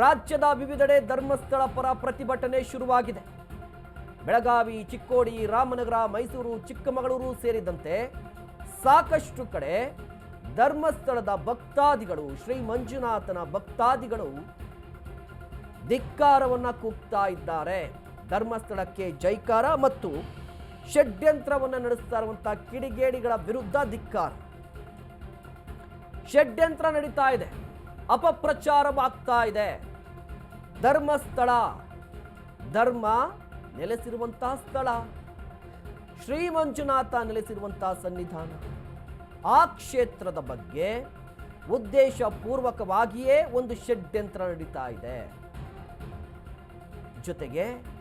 ರಾಜ್ಯದ ವಿವಿಧೆಡೆ ಧರ್ಮಸ್ಥಳ ಪರ ಪ್ರತಿಭಟನೆ ಶುರುವಾಗಿದೆ. ಬೆಳಗಾವಿ, ಚಿಕ್ಕೋಡಿ, ರಾಮನಗರ, ಮೈಸೂರು, ಚಿಕ್ಕಮಗಳೂರು ಸೇರಿದಂತೆ ಸಾಕಷ್ಟು ಕಡೆ ಧರ್ಮಸ್ಥಳದ ಭಕ್ತಾದಿಗಳು, ಶ್ರೀ ಮಂಜುನಾಥನ ಭಕ್ತಾದಿಗಳು ಧಿಕ್ಕಾರವನ್ನು ಕೂಗ್ತಾ ಇದ್ದಾರೆ. ಧರ್ಮಸ್ಥಳಕ್ಕೆ ಜೈಕಾರ ಮತ್ತು ಷಡ್ಯಂತ್ರವನ್ನು ನಡೆಸ್ತಾ ಇರುವಂತಹ ಕಿಡಿಗೇಡಿಗಳ ವಿರುದ್ಧ ಧಿಕ್ಕಾರ. ಷಡ್ಯಂತ್ರ ನಡೀತಾ ಇದೆ. ಅಪಪ್ರಚಾರವಾಗ್ತಾ ಇದೆ. ಧರ್ಮಸ್ಥಳ. ಧರ್ಮ ನೆಲೆಸಿರುವಂತಹ ಸ್ಥಳ. ಶ್ರೀ ಮಂಜುನಾಥ ನೆಲೆಸಿರುವಂತಹ ಸನ್ನಿಧಾನ. ಆ ಕ್ಷೇತ್ರದ ಬಗ್ಗೆ ಉದ್ದೇಶಪೂರ್ವಕವಾಗಿಯೇ ಒಂದು ಷಡ್ಯಂತ್ರ ನಡೀತಾ ಇದೆ. ಜೊತೆಗೆ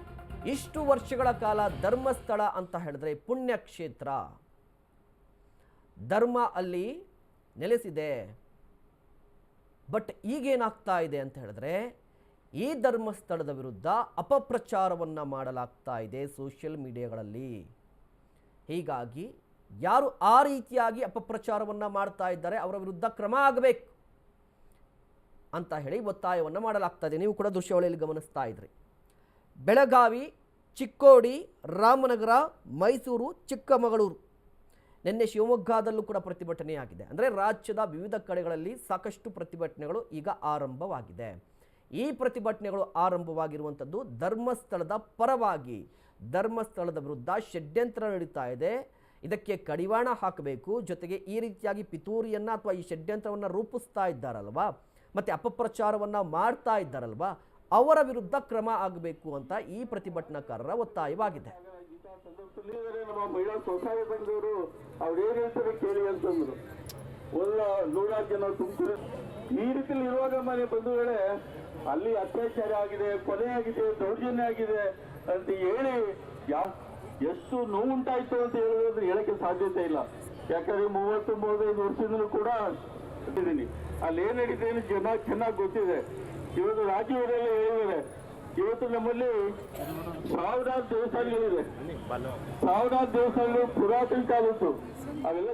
ಇಷ್ಟು ವರ್ಷಗಳ ಕಾಲ ಧರ್ಮಸ್ಥಳ ಅಂತ ಹೇಳಿದ್ರೆ ಪುಣ್ಯಕ್ಷೇತ್ರ. ಧರ್ಮ ಅಲ್ಲಿ ನೆಲೆಸಿದೆ. ಬಟ್ ಈಗೇನಾಗ್ತಾ ಇದೆ ಅಂತ ಹೇಳಿದ್ರೆ, ಈ ಧರ್ಮಸ್ಥಳದ ವಿರುದ್ಧ ಅಪಪ್ರಚಾರವನ್ನು ಮಾಡಲಾಗ್ತಾ ಇದೆ ಸೋಷಿಯಲ್ ಮೀಡಿಯಾಗಳಲ್ಲಿ ಹೀಗಾಗಿ ಯಾರು ಆ ರೀತಿಯಾಗಿ ಅಪಪ್ರಚಾರವನ್ನು ಮಾಡ್ತಾ ಇದ್ದಾರೆ ಅವರ ವಿರುದ್ಧ ಕ್ರಮ ಆಗಬೇಕು ಅಂತ ಹೇಳಿ ಒತ್ತಾಯವನ್ನು ಮಾಡಲಾಗ್ತಾ ಇದೆ. ನೀವು ಕೂಡ ದೃಶ್ಯಾವಳಿಯಲ್ಲಿ ಗಮನಿಸ್ತಾ ಇದ್ರಿ. ಬೆಳಗಾವಿ, ಚಿಕ್ಕೋಡಿ, ರಾಮನಗರ, ಮೈಸೂರು, ಚಿಕ್ಕಮಗಳೂರು. ನಿನ್ನೆ ಶಿವಮೊಗ್ಗದಲ್ಲೂ ಕೂಡ ಪ್ರತಿಭಟನೆಯಾಗಿದೆ. ಅಂದರೆ ರಾಜ್ಯದ ವಿವಿಧ ಕಡೆಗಳಲ್ಲಿ ಸಾಕಷ್ಟು ಪ್ರತಿಭಟನೆಗಳು ಈಗ ಆರಂಭವಾಗಿದೆ. ಈ ಪ್ರತಿಭಟನೆಗಳು ಆರಂಭವಾಗಿರುವಂಥದ್ದು ಧರ್ಮಸ್ಥಳದ ಪರವಾಗಿ. ಧರ್ಮಸ್ಥಳದ ವಿರುದ್ಧ ಷಡ್ಯಂತ್ರ ನಡೀತಾ ಇದೆ. ಇದಕ್ಕೆ ಕಡಿವಾಣ ಹಾಕಬೇಕು. ಜೊತೆಗೆ ಈ ರೀತಿಯಾಗಿ ಪಿತೂರಿಯನ್ನು ಅಥವಾ ಈ ಷಡ್ಯಂತ್ರವನ್ನು ರೂಪಿಸ್ತಾ ಇದ್ದಾರಲ್ವಾ? ಮತ್ತು ಅಪಪ್ರಚಾರವನ್ನು ಮಾಡ್ತಾ ಇದ್ದಾರಲ್ವಾ? ಅವರ ವಿರುದ್ಧ ಕ್ರಮ ಆಗಬೇಕು ಅಂತ ಈ ಪ್ರತಿಭಟನಾಕಾರರ ಒತ್ತಾಯವಾಗಿದೆ. ನಮ್ಮ ಮಹಿಳಾ ಸ್ವಸಹಾಯ ಸಂಘದವರು ಅವ್ರು ಏನ್ ಹೇಳ್ತಾರೆ ಕೇಳಿ ಅಂತಂದ್ರು ಒಳ್ಳ ನೂರಾರು ಜನ ತುಂಬಿದ್ರು ಈ ರೀತಿಯಲ್ಲಿ ಇರುವಾಗ ಮನೆ ಬಂಧುಗಳೇ ಅಲ್ಲಿ ಅತ್ಯಾಚಾರ ಆಗಿದೆ, ಕೊಲೆ ಆಗಿದೆ, ದೌರ್ಜನ್ಯ ಆಗಿದೆ ಅಂತ ಹೇಳಿ ಯಾ ಎಷ್ಟು ನೋವುಂಟಾಯ್ತು ಅಂತ ಹೇಳಿದ್ರೆ ಹೇಳಕ್ಕೆ ಸಾಧ್ಯತೆ ಇಲ್ಲ. ಯಾಕಂದ್ರೆ ಮೂವತ್ತು, ಮೂವತ್ತೈದು ವರ್ಷದಿಂದಲೂ ಕೂಡ ಅಲ್ಲಿ ಏನ್ ನಡೀತಿದೆ ಜನ ಚೆನ್ನಾಗಿ ಗೊತ್ತಿದೆ. ಇವತ್ತು ರಾಜ್ಯದಲ್ಲಿ ಹೇಳಿದ್ದಾರೆ ಇವತ್ತು ನಮ್ಮಲ್ಲಿ ಸಾವಿರಾರು ದೇವಸ್ಥಾನಗಳಿದೆ ಸಾವಿರಾರು ದೇವಸ್ಥಾನಗಳು ಪುರಾತನ ಕಾಲದ್ದು. ಅವೆಲ್ಲ